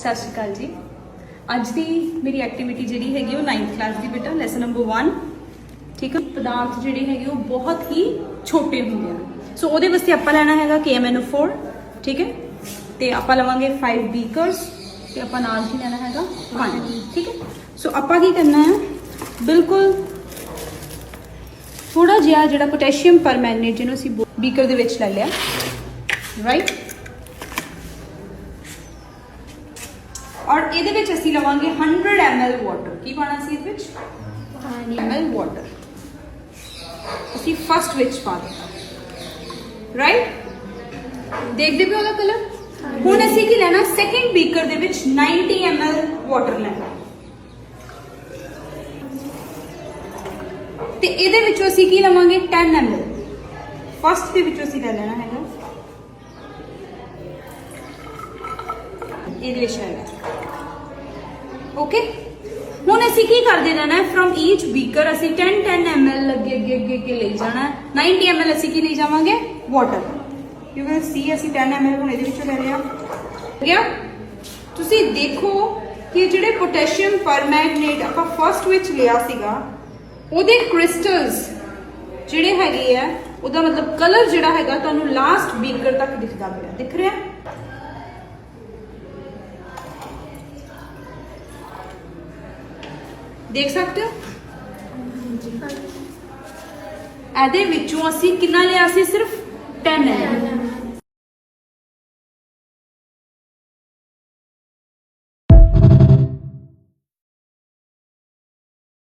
ਸਤਿ ਸ਼੍ਰੀ ਅਕਾਲ ਜੀ। ਅੱਜ ਦੀ ਮੇਰੀ ਐਕਟੀਵਿਟੀ ਜਿਹੜੀ ਹੈਗੀ ਉਹ 9th ਕਲਾਸ ਦੀ ਬੇਟਾ ਲੈਸਨ ਨੰਬਰ 1 ਠੀਕ ਹੈ? ਪਦਾਰਥ ਜਿਹੜੇ ਹੈਗੇ ਉਹ ਬਹੁਤ ਹੀ ਛੋਟੇ ਹੁੰਦੇ ਆ। ਸੋ ਉਹਦੇ ਵਾਸਤੇ ਆਪਾਂ ਲੈਣਾ ਹੈਗਾ KMNO4 ਠੀਕ ਹੈ? ਤੇ ਆਪਾਂ ਲਵਾਂਗੇ 5 ਬੀਕਰਸ ਤੇ ਆਪਾਂ ਨਾਲ ਹੀ ਲੈਣਾ ਹੈਗਾ ਪਾਣੀ ਠੀਕ ਹੈ? ਸੋ ਆਪਾਂ ਕੀ ਕਰਨਾ ਹੈ? ਬਿਲਕੁਲ ਥੋੜਾ ਜਿਹਾ ਜਿਹੜਾ ਪੋਟਾਸ਼ੀਅਮ ਪਰਮੈਂਗਨੇਟ ਜਿਹਨੂੰ ਅਸੀਂ ਬੀਕਰ ਦੇ ਵਿੱਚ ਲੈ ਲਿਆ ਰਾਈਟ ਔਰ ਇਹਦੇ ਵਿੱਚ ਅਸੀਂ ਲਵਾਂਗੇ 100 ml ਵਾਟਰ ਕੀ ਪਾਣਾ ਸੀ ਇਹਦੇ ਵਿੱਚ? 100 ml ਵਾਟਰ ਅਸੀਂ ਫਸਟ ਵਿੱਚ ਪਾ ਦਿੱਤਾ। ਰਾਈਟ ਦੇਖਦੇ ਪਿਓ ਉਹਦਾ ਕਲਰ ਹੁਣ ਅਸੀਂ ਕੀ ਲੈਣਾ? ਸੈਕਿੰਡ ਬੀਕਰ ਦੇ ਵਿੱਚ 90 ml ਵਾਟਰ ਲੈਣਾ। ਤੇ ਇਹਦੇ ਵਿੱਚੋਂ ਅਸੀਂ ਕੀ ਲਵਾਂਗੇ? 10 ml ਫਸਟ ਦੇ ਵਿੱਚੋਂ ਅਸੀਂ ਲੈ ਲੈਣਾ ਹੈਗਾ। ਇਹਦੇ ਵਿੱਚ ਹੈਗਾ ਓਕੇ ਹੁਣ ਅਸੀਂ ਕੀ ਕਰਦੇ ਜਾਣਾ ਹੈ? ਫਰਮ ਈਚ ਬੀਕਰ ਅਸੀਂ 10 10 ml ਅੱਗੇ ਅੱਗੇ ਅੱਗੇ ਅੱਗੇ ਲਈ ਜਾਣਾ ਹੈ। 90 ml ਅਸੀਂ ਕੀ ਲਈ ਜਾਵਾਂਗੇ? ਵਾਟਰ ਯੂ ਵਿਲ ਸੀ ਅਸੀਂ 10 ml ਹੁਣ ਇਹਦੇ ਵਿੱਚੋਂ ਲੈ ਲਿਆ ਹੋ। ਗਿਆ? ਤੁਸੀਂ ਦੇਖੋ ਕਿ ਜਿਹੜੇ ਪੋਟੈਸ਼ੀਅਮ ਪਰਮੈਂਗਨੇਟ ਆਪਾਂ ਫਰਸਟ ਵਿੱਚ ਲਿਆ ਸੀਗਾ, ਉਹਦੇ ਕ੍ਰਿਸਟਲਸ ਜਿਹੜੇ ਹੈਗੇ ਆ, ਉਹਦਾ ਮਤਲਬ ਕਲਰ ਜਿਹੜਾ ਹੈਗਾ ਤੁਹਾਨੂੰ ਲਾਸਟ ਬੀਕਰ ਤੱਕ ਦਿਖਦਾ ਪਿਆ। ਦਿਖ ਰਿਹਾ? ਦੇਖ ਸਕਦੇ ਹੋ? ਇਹਦੇ ਵਿੱਚੋਂ ਅਸੀਂ ਕਿੰਨਾ ਲਿਆ ਸੀ? ਸਿਰਫ 10 ml